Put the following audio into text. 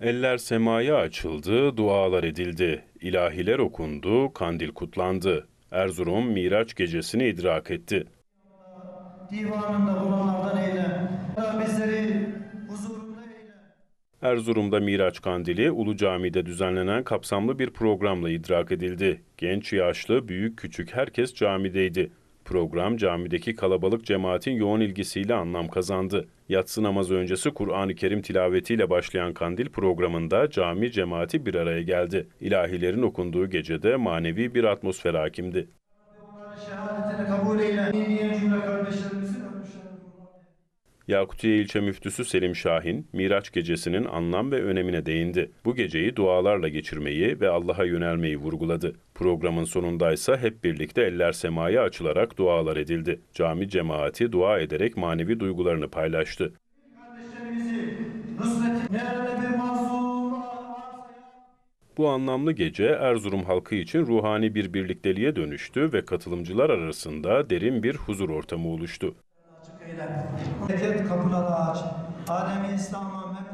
Eller semaya açıldı, dualar edildi. İlahiler okundu, kandil kutlandı. Erzurum Miraç gecesini idrak etti. divanında bulunanlardan eyle. Bizleri huzurunda eyle. Erzurum'da Miraç Kandili Ulu Cami'de düzenlenen kapsamlı bir programla idrak edildi. Genç, yaşlı, büyük, küçük herkes camideydi. Program camideki kalabalık cemaatin yoğun ilgisiyle anlam kazandı. Yatsı namazı öncesi Kur'an-ı Kerim tilavetiyle başlayan kandil programında cami cemaati bir araya geldi. İlahilerin okunduğu gecede manevi bir atmosfer hakimdi. Yakutiye ilçe müftüsü Selim Şahin, Miraç gecesinin anlam ve önemine değindi. Bu geceyi dualarla geçirmeyi ve Allah'a yönelmeyi vurguladı. Programın sonundaysa hep birlikte eller semaya açılarak dualar edildi. Cami cemaati dua ederek manevi duygularını paylaştı. Bu anlamlı gece Erzurum halkı için ruhani bir birlikteliğe dönüştü ve katılımcılar arasında derin bir huzur ortamı oluştu. Eyle. Bereket kapıları aç. Alemi İslam'a